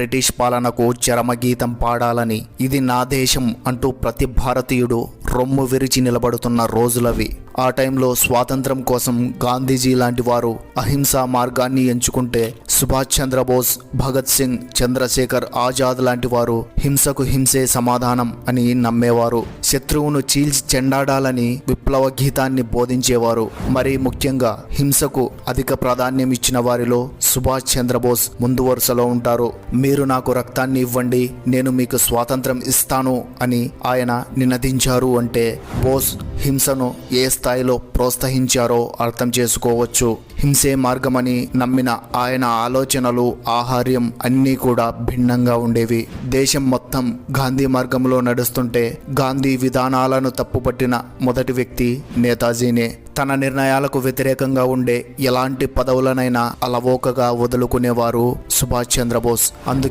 British పాలనకు చరమగీతం పాడాలని ఇది నా దేశం అంటూ ప్రతి భారతీయుడు రొమ్ము విరిచి నిలబడుతున్న రోజులవి. ఆ టైంలో స్వాతంత్రం కోసం గాంధీజీ లాంటి వారు అహింసా మార్గాన్ని ఎంచుకుంటే సుభాష్ చంద్రబోస్ భగత్ సింగ్ చంద్రశేఖర్ ఆజాద్ లాంటి వారు హింసకు హింసే సమాధానం అని నమ్మేవారు. శత్రువును చీల్చి చెండాడాలని విప్లవ గీతాన్ని బోధించేవారు. మరీ ముఖ్యంగా హింసకు అధిక ప్రాధాన్యం ఇచ్చిన వారిలో సుభాష్ చంద్రబోస్ ముందు వరుసలో ఉంటారు. మీరు నాకు రక్తాన్ని ఇవ్వండి నేను మీకు స్వాతంత్రం ఇస్తాను అని ఆయన నినదించారు అంటే బోస్ హింసను ఏ స్థాయిలో ప్రోత్సహించారో అర్థం చేసుకోవచ్చు. హింసే మార్గమని నమ్మిన ఆయన ఆలోచనలు ఆహార్యం అన్నీ కూడా భిన్నంగా ఉండేవి. దేశం మొత్తం గాంధీ మార్గంలో నడుస్తుంటే గాంధీ విధానాలను తప్పుపట్టిన మొదటి వ్యక్తి నేతాజీనే. తన నిర్ణయాలకు వ్యతిరేకంగా ఉండే ఎలాంటి పదవులనైనా అలవోకగా వదులుకునేవారు సుభాష్ చంద్రబోస్. అందుకే